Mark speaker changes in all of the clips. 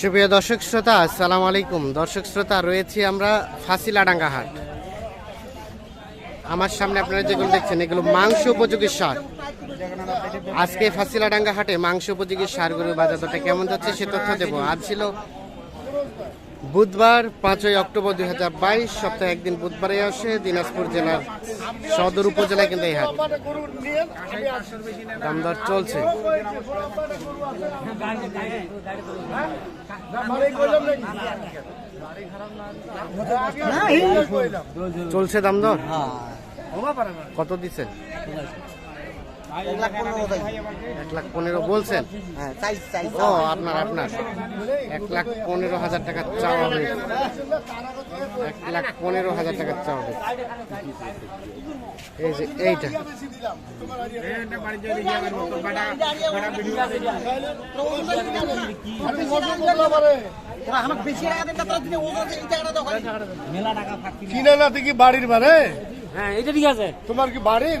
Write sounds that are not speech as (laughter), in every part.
Speaker 1: সুপ্রিয় দর্শক শ্রোতা, আসসালামু আলাইকুম। দর্শক শ্রোতা, রয়েছি আমরা ফাঁসিলাডাঙ্গা হাট আমার সামনে আপনারা যেগুলো দেখছেন, এগুলো মাংস উপযোগী সার। আজকে ফাঁসিলাডাঙ্গা হাটে মাংস উপযোগী সারগুলোর বাজার কেমন যাচ্ছে সে তথ্য দেবো। আজ ছিল বুধবার পাঁচই অক্টোবর দুই হাজার বাইশ সপ্তাহে একদিন বুধবারে আসে দিনাজপুর জেলার সদর উপজেলায় কিন্তু এই হাট। দাম দর চলছে। চলছে দাম দর কত দিচ্ছেন? এক লাখ পনেরো বলছেন? ও আপনার আপনার। এক লাখ পনেরো হাজার টাকা চাওয়া হবে এক লাখ পনেরো হাজার টাকা চাওয়া হবে এই যে এইটা।
Speaker 2: কিনে না কি বাড়ির মানে?
Speaker 3: হ্যাঁ এটা ঠিক আছে।
Speaker 2: তোমার কি বাড়ির?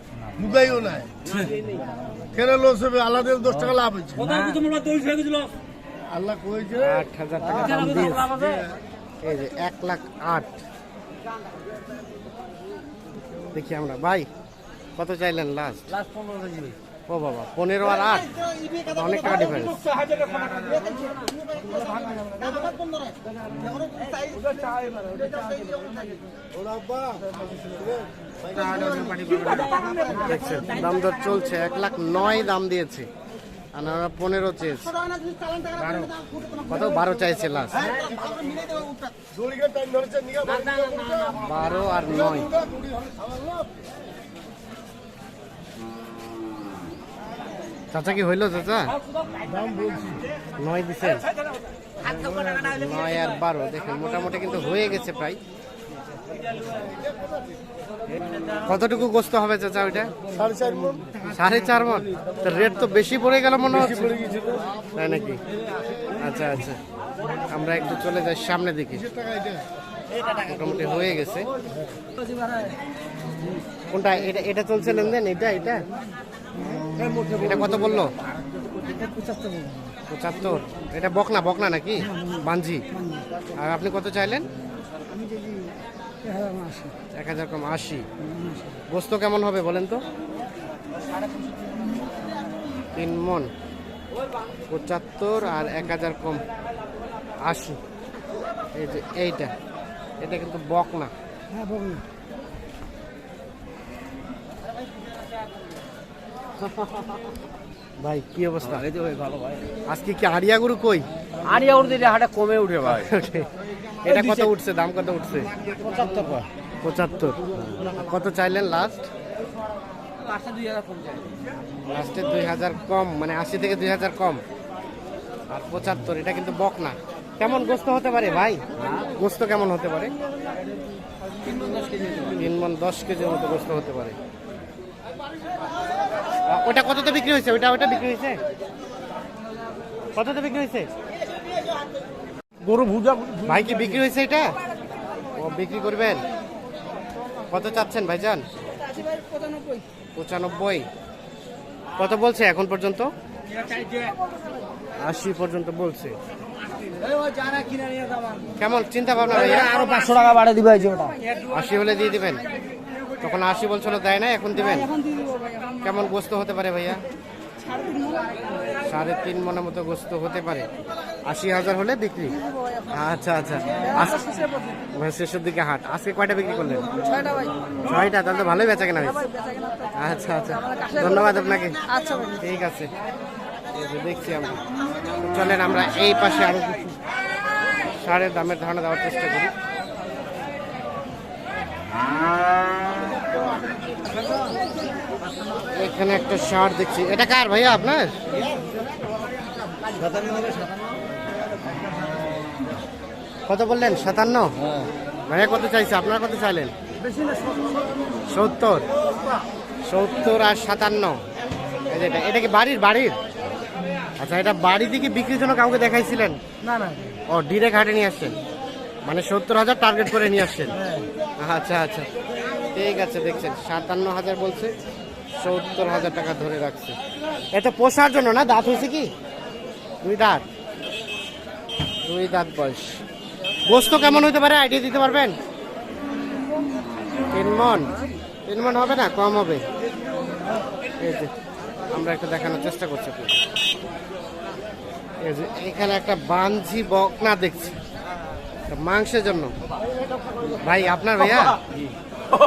Speaker 2: মুগাইও নাই। কেন লস হবে? আল্লাহ দশ টাকা লাভ হয়েছে। আল্লাহ কইছে
Speaker 1: আট হাজার টাকা দাম দিয়েছে। এই যে এক লাখ আট। দেখি আমরা। ভাই কত চাইলেন লাস্ট
Speaker 3: লাস্ট পনেরো
Speaker 1: ও বাবা, পনেরো আর আট। অনেক টাকা ডিফারেন্স দেখছেন, দাম দর চলছে, এক লাখ নয় দাম দিয়েছে। আমরা পনেরো চেয়েছি। কত? বারো চাইছে লাস্ট বারো আর নয়। চাচা কি হইল চাচা? নয় দিছেন নয় আর বারো দেখেন মোটামুটি কিন্তু হয়ে গেছে প্রায়। কতটুকু গোস্ত হবে চাচা ওইটা?
Speaker 2: সাড়ে চার মন
Speaker 1: রেট তো বেশি পড়ে গেল মনে হচ্ছে। তাই নাকি? আচ্ছা আচ্ছা। আমরা একটু চলে যাই সামনের দিকে। মোটামুটি হয়ে গেছে। কোনটা? এটা এটা চলছে লেনদেন? এটা এটা? এটা কত বলল? পঁচাত্তর। এটা বকনা বকনা নাকি? বাঞ্জি আর আপনি কত চাইলেন? এক হাজার কম আশি। গোস্ত কেমন হবে বলেন তো? তিন মন। পঁচাত্তর আর এক হাজার কম আশি। এই যে এইটা। এটা কিন্তু বক না ভাই কি অবস্থা? আজকে কি আড়িয়া গরু কই?
Speaker 3: আরিয়া উঠতে হাটা কমে উঠে ভাই। (laughs)
Speaker 1: এটা কত উঠছে? দাম কত উঠছে? পঁচাত্তর কত চাইলেন লাস্ট লাস্টে দুই হাজার কম মানে আশি থেকে দুই হাজার কম। আর পঁচাত্তর এটা কিন্তু বক না। কেমন গোস্ত হতে পারে ভাই? গোস্ত কেমন হতে পারে? তিন মন দশ কেজির মতো গোস্ত হতে পারে। ওটা কততে বিক্রি হয়েছে? ওটা ওটা বিক্রি হয়েছে? কততে বিক্রি হয়েছে?
Speaker 2: গরু ভুজা
Speaker 1: ভাই কি বিক্রি হয়েছে এটা? ও বিক্রি করবেন? কত চাচ্ছেন ভাইজান? পঁচানব্বই। কত বলছে এখন পর্যন্ত? আশি পর্যন্ত বলছে। কেমন চিন্তা ভাবনা
Speaker 3: আরও পাঁচশো টাকা বাড়ে দিবে
Speaker 1: আশি হলে দিয়ে দিবেন। তখন আশি বলছিল দেয় না এখন দিবেন? কেমন গোস্ত হতে পারে ভাইয়া? সাড়ে তিন মনের মতো গোস্ত হতে পারে। আশি হাজার হলে বিক্রি। আচ্ছা আচ্ছা। শেষের দিকে হাট। আজকে কয়টা বিক্রি করলেন? ছয়টা তাহলে তো ভালোই বেচা কেনা হয়েছে। আচ্ছা আচ্ছা। ধন্যবাদ আপনাকে। ঠিক আছে। দেখছি আমরা। চলেন আমরা এই পাশে আরও কিছু সারের দামের ধারণা দেওয়ার চেষ্টা করি। এখানে একটা শার্ট দেখছি। এটা কার ভাইয়া আপনার? কত বললেন? সাতান্ন?
Speaker 3: হ্যাঁ
Speaker 1: ভাইয়া কত চাইছে? আপনারা কত চাইলেন? সত্তর। সত্তর আর সাতান্ন। এটা এটা কি বাড়ির? বাড়ির? আচ্ছা এটা বাড়ি থেকে বিক্রির জন্য কাউকে দেখাইছিলেন?
Speaker 2: না না।
Speaker 1: ও ডিরেক্ট হাটে নিয়ে আসছেন। মানে সত্তর হাজার টার্গেট করে নিয়ে আসছেন? আচ্ছা আচ্ছা। ঠিক আছে, দেখছেন, সাতান্ন হাজার বলছে, সত্তর হাজার টাকা ধরে রাখছে। এটা পোষার জন্য না, দাঁত হয়েছে কি? দুই দাঁত। দুই দাঁত বয়স। গোস্ত কেমন হতে পারে? আইডিয়া দিতে পারবেন? তিন মন। তিন মন হবে না? কম হবে। আমরা একটু দেখানোর চেষ্টা করছি এখানে একটা বাঞ্ঝি বকনা দেখছি। মাংসের জন্য। ভাই, আপনার ভাইয়া?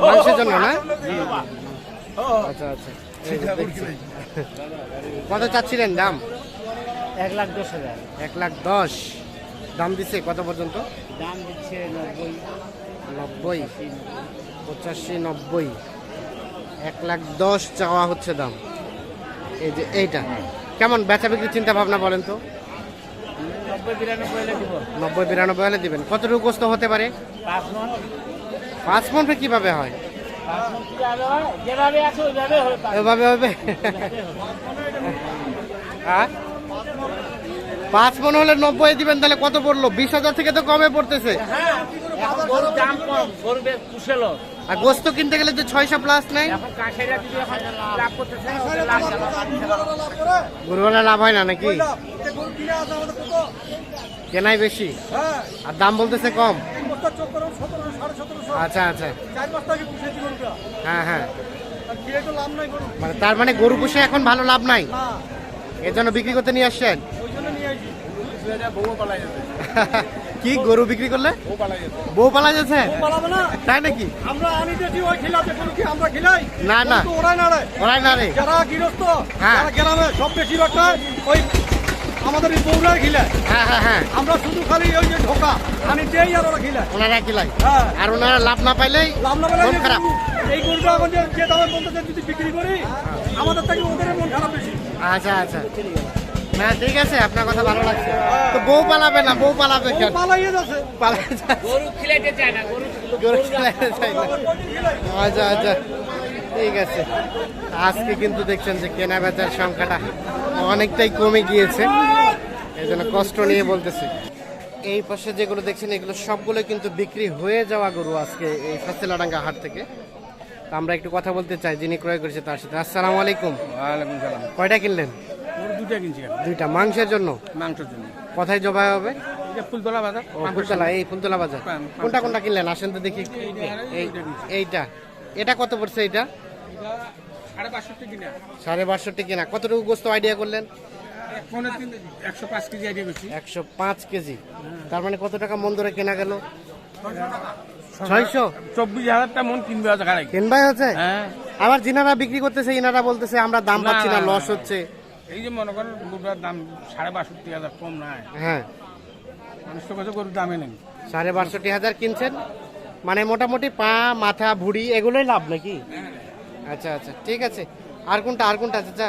Speaker 1: মাংসের জন্য না? আচ্ছা আচ্ছা। কত চাচ্ছিলেন দাম?
Speaker 3: এক লাখ দশ হাজার।
Speaker 1: এক লাখ দশ। দাম দিচ্ছে কত পর্যন্ত?
Speaker 3: দাম দিচ্ছে নব্বই।
Speaker 1: নব্বই। পঁচাশি নব্বই। এক লাখ দশ চাওয়া হচ্ছে দাম। এই যে এইটা। কেমন বেচা বিক্রির চিন্তা ভাবনা বলেন তো?
Speaker 3: নব্বই বিরানব্বই হলে দিব।
Speaker 1: নব্বই বিরানব্বই হলে দিবেন। কতটুকু গোস্ত হতে পারে?
Speaker 3: পাঁচ মন
Speaker 1: পাঁচ কীভাবে হয়? এভাবে হবে? হ্যাঁ? পাঁচ মন হলে নব্বই দিবেন, তাহলে কত পড়ল? বিশ হাজার থেকে তো কমে পড়তেছে। আর গোস্ত কিনতে গেলে যে ছয়শো প্লাস নাই। গরুওয়ালা লাভ হয় না নাকি? কেনাই বেশি। আর দাম বলতেছে কম। আচ্ছা আচ্ছা। হ্যাঁ হ্যাঁ। মানে তার মানে গরু পুষে এখন ভালো লাভ নাই? এর জন্য বিক্রি করতে নিয়ে আসছেন? (laughs) কি গরু বিক্রি করলে? বউ পালা যাচ্ছে? তাই নাকি?
Speaker 2: আমরা আনিতেছি ওই খিলাতে গরু কি আমরা খিলাই?
Speaker 1: না না।
Speaker 2: ওরাই না রে
Speaker 1: ওরাই না রে
Speaker 2: যারা গৃহস্থ
Speaker 1: হ্যাঁ।
Speaker 2: যারা গ্রামে সব বেশিরভাগটা ওই আমাদের এই বউরাই খিলায়
Speaker 1: হ্যাঁ হ্যাঁ হ্যাঁ।
Speaker 2: আমরা শুধু খালি ওই যে ঢোকা আর ওরা
Speaker 1: ওনারা কিলাই
Speaker 2: হ্যাঁ।
Speaker 1: আর ওনারা লাভ না পাইলেই
Speaker 2: লাভ না যে
Speaker 1: খারাপ।
Speaker 2: এই গরুটা এখন যে যে দামে বলতেছে যদি বিক্রি করি আমাদের থেকে ওদের মন খারাপ বেশি।
Speaker 1: আচ্ছা আচ্ছা। না ঠিক আছে আপনার কথা ভালো লাগছে। তো বউ পালাবে না বউ পালাবে কেন?
Speaker 2: পালাইয়ে যাচ্ছে।
Speaker 1: পালাবে যাচ্ছে।
Speaker 3: গরু খিলাইতে চায় না গরু
Speaker 1: গরু খেলাতে চাই না। আচ্ছা আচ্ছা। ঠিক আছে। আজকে কিন্তু দেখছেন যে কেনা বেচার সংখ্যাটা অনেকটাই কমে গিয়েছে। এই জন্য কষ্ট নিয়ে বলতেছি। এই পাশে যেগুলো দেখছেন এগুলো সবগুলো কিন্তু বিক্রি হয়ে যাওয়া গরু আজকে এই ফাস্তেলাডাঙ্গা হাট থেকে। তো আমরা একটু কথা বলতে চাই যিনি ক্রয় করেছে তার সাথে। আসসালামু আলাইকুম।
Speaker 3: ওয়ালাইকুম সালাম।
Speaker 1: কয়টা কিনলেন?
Speaker 3: কিনছি
Speaker 1: দুইটা। মাংসের জন্য?
Speaker 3: মাংসের জন্য।
Speaker 1: কোথায় জবাই হবে?
Speaker 3: এটা ফুলতলা বাজার।
Speaker 1: ফুলতলা এই ফুলতলা বাজার। কোনটা কোনটা কিনলেন? আসেন তো দেখি। এই এইটা। এটা কত পড়ছে
Speaker 3: সাড়ে পাঁচষট্টি কিনা।
Speaker 1: সাড়ে বাষট্টি কিনা। কতটুকু গোস্ত আইডিয়া করলেন?
Speaker 3: একশো পাঁচ কেজি।
Speaker 1: তার মানে কত টাকা মন ধরে কেনা গেল? ছয়শো?
Speaker 3: চব্বিশ হাজারটা মন কিনবে আছে
Speaker 1: হচ্ছে?
Speaker 3: হ্যাঁ।
Speaker 1: আবার যিনারা বিক্রি করতেছে ইনারা বলতেছে আমরা দাম পাচ্ছি না লস হচ্ছে।
Speaker 3: এই যে মনে করেন গরুটার দাম সাড়ে বাষট্টি হাজার কম নাই।
Speaker 1: হ্যাঁ।
Speaker 3: মানুষ তো কাছে গরুর দামে নেই।
Speaker 1: সাড়ে বাষট্টি হাজার কিনছেন? মানে মোটামুটি পা মাথা ভুড়ি এগুলোই লাভ নাকি? আচ্ছা আচ্ছা ঠিক আছে। আর কোনটা আর কোনটা আছে চাচা?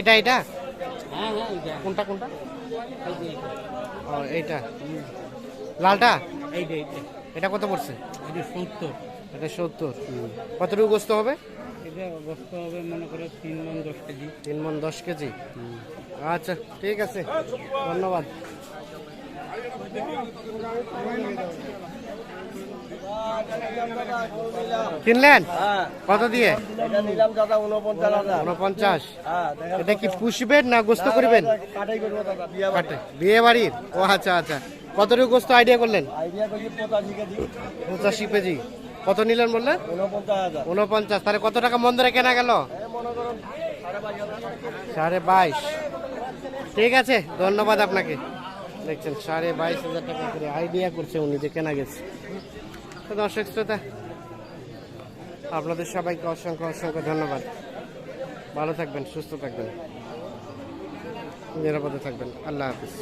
Speaker 1: এটা এটা?
Speaker 3: হ্যাঁ হ্যাঁ
Speaker 1: কোনটা কোনটা? ও এইটা। লালটা? এটা কত পড়ছে?
Speaker 3: এটা সত্তর।
Speaker 1: এটা সত্তর। কতটুকু গোস্ত হবে?
Speaker 3: এটা হবে মনে করে তিন মন দশ কেজি।
Speaker 1: তিন মন দশ কেজি। আচ্ছা ঠিক আছে। ধন্যবাদ। কিনলেন? কত দিয়ে?
Speaker 2: উনপঞ্চাশ হ্যাঁ
Speaker 1: এটা কি পুষবেন না গোস্ত করবেন?
Speaker 2: বিয়া
Speaker 1: বাড়ির ও আচ্ছা আচ্ছা। কতটুকু গোস্ত আইডিয়া করলেন?
Speaker 2: পঁচাশি কেজি।
Speaker 1: কত নিলেন বললেন?
Speaker 2: উনপঞ্চাশ
Speaker 1: তাহলে কত টাকা মন ধরে কেনা গেল?
Speaker 2: সাড়ে
Speaker 1: সাড়ে বাইশ। ঠিক আছে ধন্যবাদ আপনাকে। দেখছেন সাড়ে বাইশ হাজার টাকা করে আইডিয়া করছে উনি যে কেনা গেছে। তো দর্শক শ্রোতা, আপনাদের সবাইকে অসংখ্য অসংখ্য ধন্যবাদ। ভালো থাকবেন, সুস্থ থাকবেন, নিরাপদে থাকবেন। আল্লাহ হাফিজ।